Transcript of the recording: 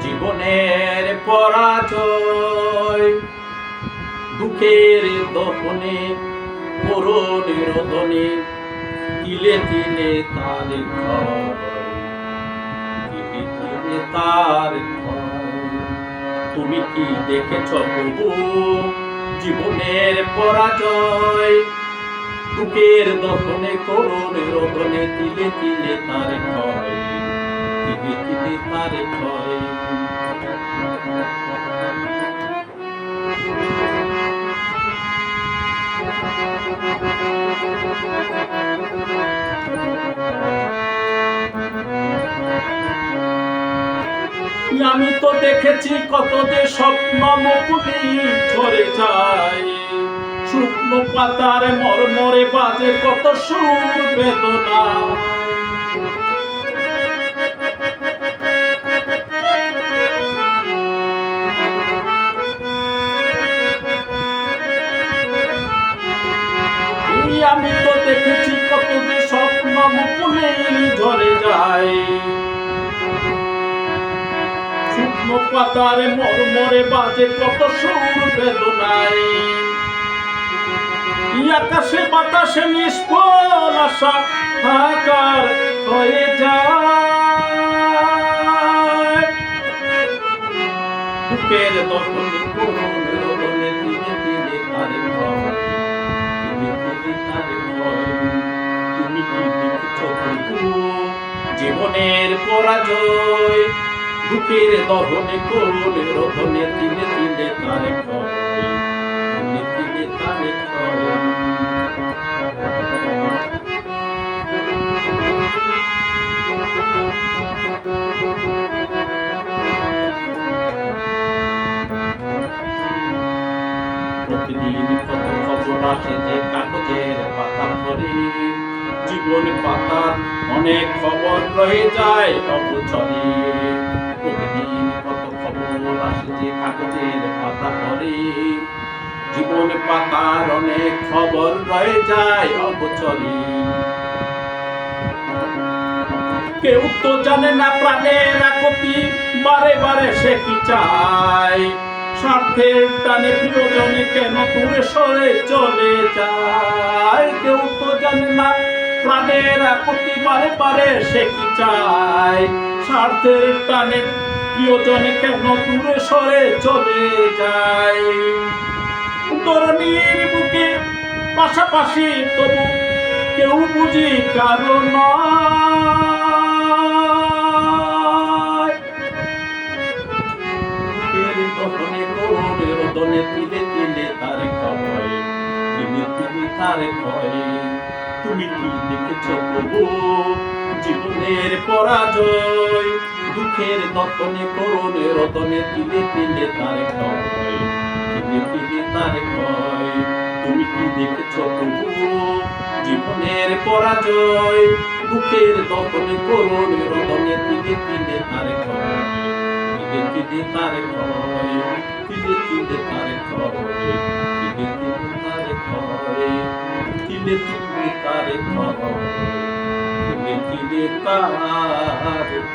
জীবনের পরাজয়, দুঃখের দহনে রোদনে, তিলে তিলে তার তার তুমি কি দেখেছ প্রভু জীবনের পরাজয়? বুকের দহনে, করুণ রোদনে, তিলে তিলে তার ক্ষয় তিলে তার আমি তো দেখেছি কত যে স্বপ্ন মুকুলি ঝরে যায়। শুকনো পাতার মরমরে বাজে কত সুর বেদনা। আমি তো দেখেছি কত যে স্বপ্ন মুকুলি ঝরে যায়। শুকনো পাতার মরমরে বাজে কত সুর বেদনায়। আকাশে বাতাসে নিষ্ফল আশা হাকার হয়ে যায়। বুকের দখলে জীবনের পরাজয়, বুকের দহনে করুণ রোদনে তিলে তিলে তারে তিলে তিলে তারে প্রতিদিন কত খবর আসে যে জীবন পাতার অনেক খবর রয়ে যায় অবচরে প্রতিদিন কাগজের পাতা পড়ে। জীবন পাতার অনেক খবর রয়ে যায় অবচরে কেউ তো জানে না প্রাণের আকতি বারে বারে সে কি চায়? স্বার্থের টানে প্রিয়জনে কেন দূরে সরে চলে যায়? প্রাণের আকতি বারে সে কি চায়? স্বার্থের টানে প্রিয়জনে কেন দূরে সরে চলে যায়? তরুণীর বুকে পাশাপাশি তবু কেউ বুঝি কারণ তার তিলে তার ভয় তুমি কি দেখেছ প্রভু, জীবনের পরাজয়, দুঃখের দর্পণে করোনে রতনে তিলে তিলে তার তিলে তিলে তার তুমি কি দেখেছ জীবনের পরাজয়, দুঃখের দর্পণে করোনে রতনে তিলে তিলে তার তিলে তিলে তার তিলে তিলে তার তিলে তিলে তার তিলে তিলে